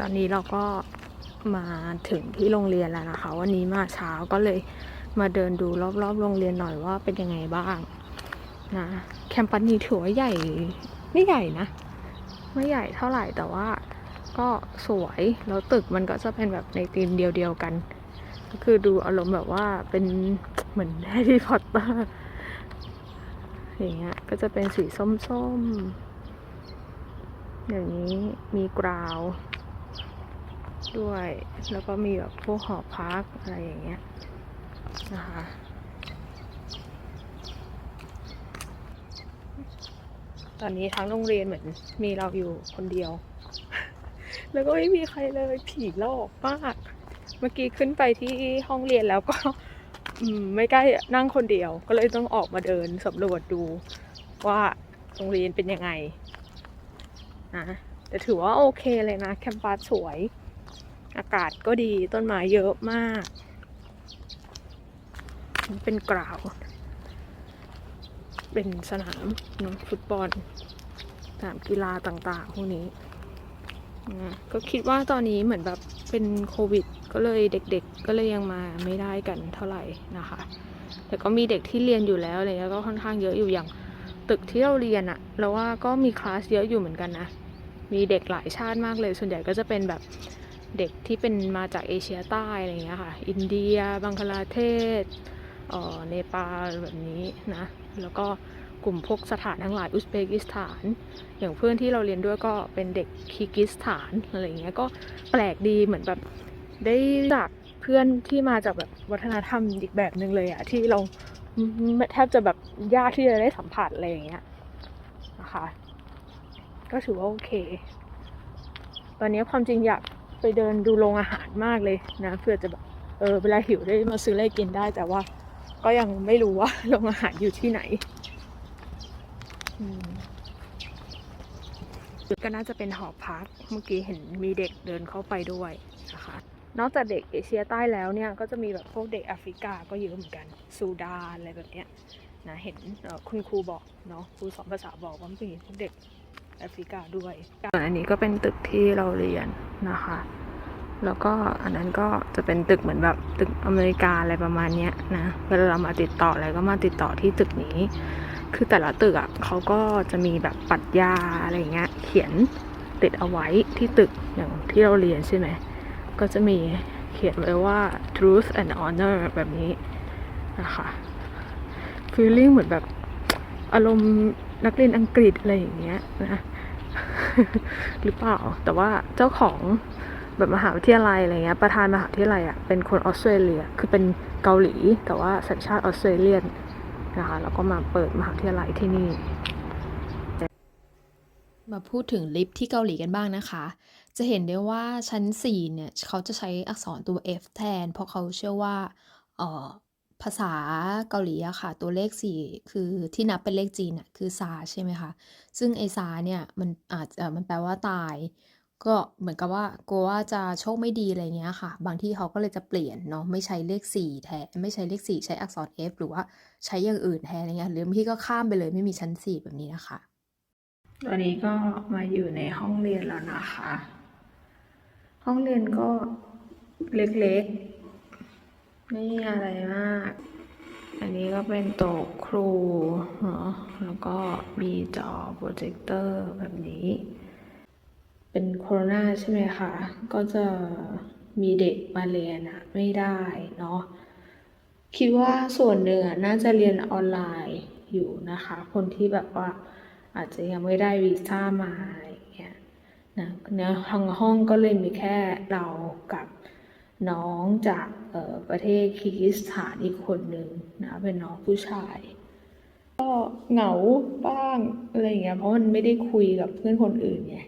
ตอนนี้เราก็มาถึงที่โรงเรียนแล้วนะคะ วันนี้มาเช้าก็เลยมาเดินดูรอบๆ โรงเรียนหน่อยว่าเป็นยังไงบ้างนะแคมปัสนี้ถือว่าใหญ่ไม่ใหญ่นะ ไม่ใหญ่เท่าไหร่แต่ว่าก็สวยแล้วตึกมันก็จะเป็นแบบในธีมเดียวๆกัน ก็คือดูอารมณ์แบบว่าเป็นเหมือนแฮร์รี่พอตเตอร์อย่างเงี้ยก็จะเป็นสีส้มๆอย่างนี้มีกราว ด้วย แล้วก็มีแบบพวกหอพักอะไรอย่างเงี้ยนะคะตอนนี้ทั้งโรงเรียนเหมือนมีเราอยู่คนเดียว แล้วก็ไม่มีใครเลยผีลอกมาก เมื่อกี้ขึ้นไปที่ห้องเรียนแล้วก็ไม่ใกล้นั่งคนเดียว ก็เลยต้องออกมาเดินสำรวจดูว่าโรงเรียนเป็นยังไงนะแต่ถือว่าโอเคเลยนะ แคมปัสสวย อากาศก็ดีต้นไม้เยอะมาก เป็นกราว เป็นสนามเนะฟุตบอลสนามกีฬาต่างๆพวกนี้ก็คิดว่าตอนนี้เหมือนแบบเป็นโควิด ก็เลยเด็กๆ ก็เลยยังมาไม่ได้กันเท่าไหร่นะคะ แต่ก็มีเด็กที่เรียนอยู่แล้วอะไรเงี้ยก็ค่อนข้างเยอะอยู่อย่างตึกที่เราเรียนอะเราว่าก็มีคลาสเยอะอยู่เหมือนกันนะ มีเด็กหลายชาติมากเลย ส่วนใหญ่ก็จะเป็นแบบ เด็กที่เป็นมาจากเอเชียใต้อะไรเงี้ยค่ะ อินเดีย บังคลาเทศเอ่อเนปาลแบบนี้นะ แล้วก็กลุ่มพวกสถานทั้งหลายอุซเบกิสถาน อย่างเพื่อนที่เราเรียนด้วยก็เป็นเด็กคีร์กิสถานอะไรเงี้ยก็แปลกดีเหมือนแบบได้จากเพื่อนที่มาจากแบบวัฒนธรรมอีกแบบหนึ่งเลยอะที่เราแทบจะแบบยากที่จะได้สัมผัสอะไรอย่างเงี้ยนะคะ ก็ถือว่าโอเค ตอนนี้ความจริงอยาก ไปเดินดูโรงอาหารมากเลยนะเพื่อจะแบบเออเวลาหิวได้มาซื้ออะไรกินได้ แต่ว่าก็ยังไม่รู้ว่าโรงอาหารอยู่ที่ไหนอืมก็น่าจะเป็นหอพักเมื่อกี้เห็นมีเด็กเดินเข้าไปด้วยนะคะนอกจากเด็กเอเชียใต้แล้วเนี่ยก็จะมีแบบพวกเด็กแอฟริกาก็เยอะเหมือนกันซูดานอะไรแบบเนี้ยนะเห็นคุณครูบอกเนาะครูสอนภาษาบอกว่ามีพวกเด็ก แอฟริกาด้วยส่วนอันนี้ก็เป็นตึกที่เราเรียนนะคะ แล้วก็อันนั้นก็จะเป็นตึกเหมือนแบบตึกอเมริกาอะไรประมาณนี้นะ เวลาเรามาติดต่ออะไรก็มาติดต่อที่ตึกนี้ คือแต่ละตึกอะเขาก็จะมีแบบปรัชญาอะไรเงี้ยเขียนติดเอาไว้ที่ตึกอย่างที่เราเรียนใช่ไหม ก็จะมีเขียนไว้ว่า truth and honor แบบนี้นะคะ feeling เหมือนแบบอารมณ์ นักเรียนอังกฤษอะไรอย่างเงี้ยนะหรือเปล่า แต่ว่าเจ้าของแบบมหาวิทยาลัยอะไรเงี้ยประธานมหาวิทยาลัยอะเป็นคนออสเตรเลีย คือเป็นเกาหลี แต่ว่าสัญชาติออสเตรเลียนนะคะแล้วก็มาเปิดมหาวิทยาลัยที่นี่ มาพูดถึงลิฟที่เกาหลีกันบ้างนะคะ จะเห็นได้ว่าชั้น 4 เนี่ย เขาจะใช้อักษรตัว F แทน เพราะเขาเชื่อว่าเออ ภาษาเกาหลีอะค่ะ ตัวเลข 4 คือที่นับเป็นเลขจีนอะคือซาใช่ไหมคะ ซึ่งไอซาเนี่ยมันอาจจะมันแปลว่าตาย ก็เหมือนกับว่ากลัวว่าจะโชคไม่ดีอะไรเงี้ยค่ะ บางที่เขาก็เลยจะเปลี่ยนเนาะไม่ใช้เลข 4 แทนไม่ใช้เลข 4 ใช้อักษร F หรือว่าใช้อย่างอื่นแทนอะไรเงี้ยหรือบางที่ก็ข้ามไปเลยไม่มีชั้น 4 แบบนี้นะคะตอนนี้ก็มาอยู่ในห้องเรียนแล้วนะคะ ห้องเรียนก็เล็กๆ ไม่มีอะไรมาก อันนี้ก็เป็นโต๊ะครูเนาะแล้วก็มีจอโปรเจคเตอร์แบบนี้ เป็นโคโรนาใช่ไหมคะ ก็จะมีเด็กมาเรียนอะไม่ได้เนาะ คิดว่าส่วนหนึ่งอน่าจะเรียนออนไลน์อยู่นะคะ คนที่แบบว่าอาจจะยังไม่ได้วีซ่ามาอะไรเงี้ยนะเนื้อทางห้องก็เลยมีแค่เรากับ น้องจากประเทศคีร์กิสถานอีกคนหนึ่งนะเป็นน้องผู้ชาย ก็เหงาบ้างอะไรอย่างเงี้ยเพราะมันไม่ได้คุยกับเพื่อนคนอื่นไง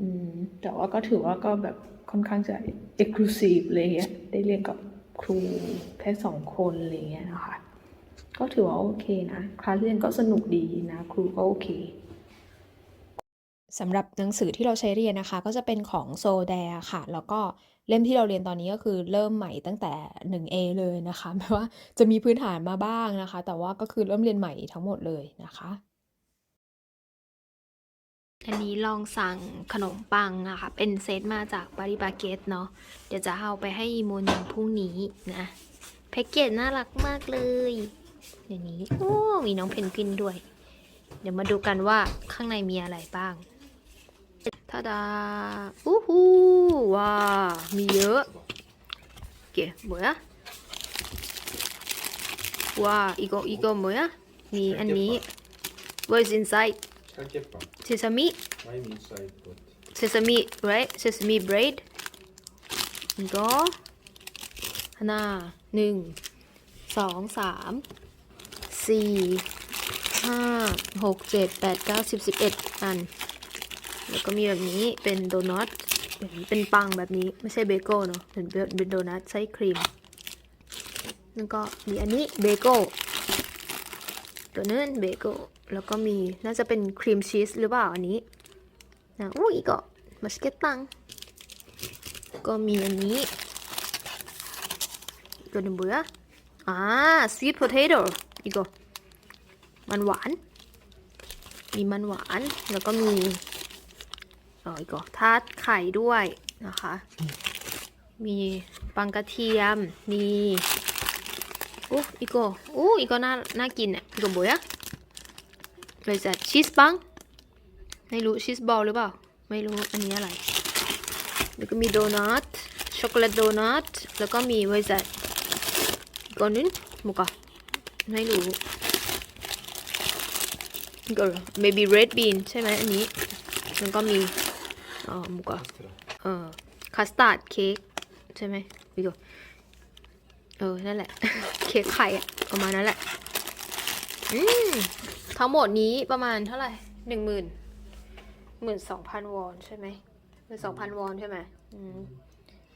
อืมแต่ว่าก็ถือว่าก็แบบค่อนข้างจะเอกลูซีฟเลยเงี้ยได้เรียนกับครูแค่สองคนอะไรเงี้ยนะคะก็ถือว่าโอเคนะคลาสเรียนก็สนุกดีนะครูก็โอเคสำหรับหนังสือที่เราใช้เรียนนะคะ ก็จะเป็นของโซแดค่ะ แล้วก็ เล่มที่เราเรียนตอนนี้ก็คือเริ่มใหม่ตั้งแต่ 1A เลยนะคะแม้ว่าจะมีพื้นฐานมาบ้างนะคะ แต่ว่าก็คือเริ่มเรียนใหม่ทั้งหมดเลยนะคะอันนี้ลองสั่งขนมปังอะค่ะเป็นเซตมาจากบาริบาเกตเนาะเดี๋ยวจะเอาไปให้อีโมนพรุ่งนี้นะแพ็กเกจน่ารักมากเลยอย่างนี้โอ้มีน้องเพนกวินด้วย เดี๋ยวมาดูกันว่าข้างในมีอะไรบ้าง ทาดาอู้หูว้า มีเยอะโอเค뭐야ว้าอีกอีก뭐야มีอันนี้ What's inside Kakeppa. sesame I'm inside, but sesame right sesame bread อีกก็หน้าหนึ่งสองสามสี่ห้าหกเจ็ดแปดเก้าสิบสิบเอ็ดอัน แล้วก็มีแบบนี้เป็นโดนัทเป็นปังแบบนี้ไม่ใช่เบเกิลเนาะเป็นเป็นโดนัทไส้ครีม แล้วก็มีอันนี้เบเกิลตัวนั้นเบเกิลแล้วก็มีน่าจะเป็นครีมชีสหรือเปล่าอันนี้นะอู้อีกก็มาสเก็ตตังก็มีอันนี้ตัวหนึ่งเบื่ออ่า sweet potato อีกก็มันหวาน มีมันหวานแล้วก็มี เอออีกก็ทาดไข่ด้วยนะคะ มีปังกระเทียม มีอู้อีกก็อู้อีกก็น่า น่ากินอะอีกก็บัวเลยจะชีสปัง ไม่รู้ชีสบอลหรือเปล่า ไม่รู้ อันนี้อะไร แล้วก็มีโดนัท ช็อกโกแลตโดนัท แล้วก็มีไวซ์อีกอันนึงมุกะไม่รู้อีก็ maybe red bean ใช่ไหมอันนี้แล้วก็มี อ๋อมุกะ extra. เออคัสตาร์ดเค้กใช่ไหมวิโกเออนั่นแหละ เค้กไข่อะประมาณนั้นแหละอืมทั้งหมดนี้ประมาณเท่าไหร่หนึ่งหมื่นหมื่นสองพันวอนใช่ไหมหมื่นสองพันวอนใช่ไหมอืม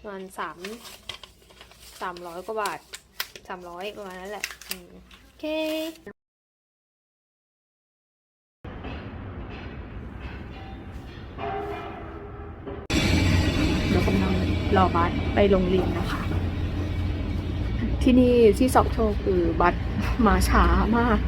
ประมาณสามสามร้อยกว่าบาทสามร้อยประมาณนั้นแหละอืมโอเค รอบัสไปโรงเรียนนะคะ ที่นี่ที่สอบโชคือบัสมาช้ามาก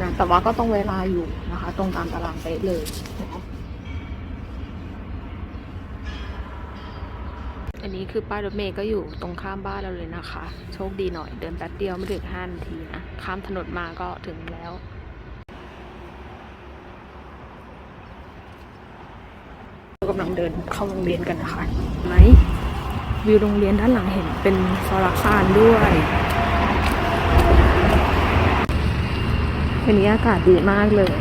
นะแต่ว่าก็ต้องเวลาอยู่นะคะ ตรงตามตารางเป๊ะเลยนะอันนี้คือป้ายรถเมย์ก็อยู่ตรงข้ามบ้านเราเลยนะคะ โชคดีหน่อยเดินแป๊บเดียวไม่ถึงห้านาทีนะ ข้ามถนนมาก็ถึงแล้ว กำลังเดินเข้าโรงเรียนกันนะคะเห็นไหมวิวโรงเรียนด้านหลังเห็นเป็นซอลาคารด้วยวันนี้อากาศดีมากเลย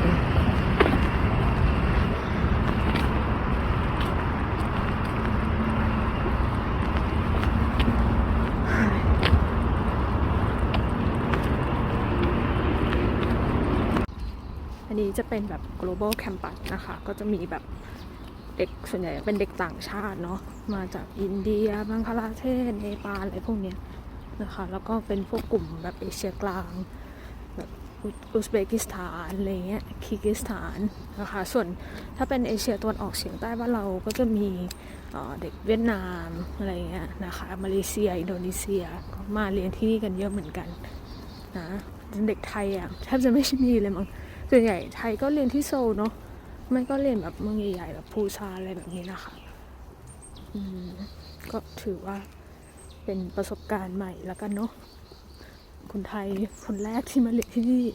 อันนี้จะเป็นแบบ global campus นะคะ ก็จะมีแบบ เด็กส่วนใหญ่เป็นเด็กต่างชาติเนาะมาจากอินเดียบังคลาเทศเนปาลอะไรพวกเนี้ยนะคะแล้วก็เป็นพวกกลุ่มแบบเอเชียกลางแบบอุซเบกิสถานอะไรเงี้ยคีร์กิสถานนะคะส่วนถ้าเป็นเอเชียตะวันออกเฉียงใต้บ้านเราก็จะมีเเด็กเวียดนามอะไรเงี้ยนะคะมาเลเซีย อินโดนีเซียก็มาเรียนที่นี่กันเยอะเหมือนกันนะเด็กไทยอะแทบจะไม่ใช่มีเลยมั้งส่วนใหญ่ไทยก็เรียนที่โซลเนาะ ไม่ก็เรียนแบบเมืองใหญ่ๆแบบพูซาอะไรแบบนี้นะคะอืมก็ถือว่าเป็นประสบการณ์ใหม่แล้วกันเนาะคนไทยคนแรกที่มาเรียนที่นี่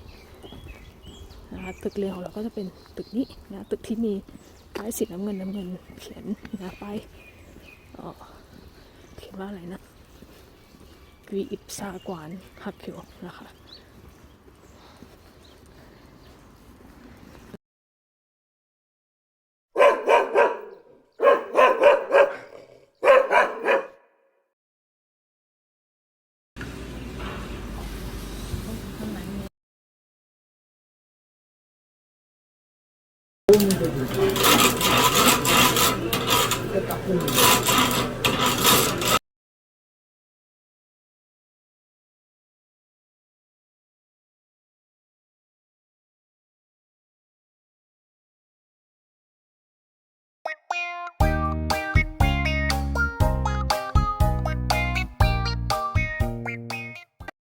นะคะตึกเรียนของเราก็จะเป็นตึกนี้นะตึกที่มีป้ายสีน้ำเงินน้ำเงินเขียนนะป้ายเขียนว่าอะไรนะกวีอิปซากวานฮักเขียวนะคะ Wow.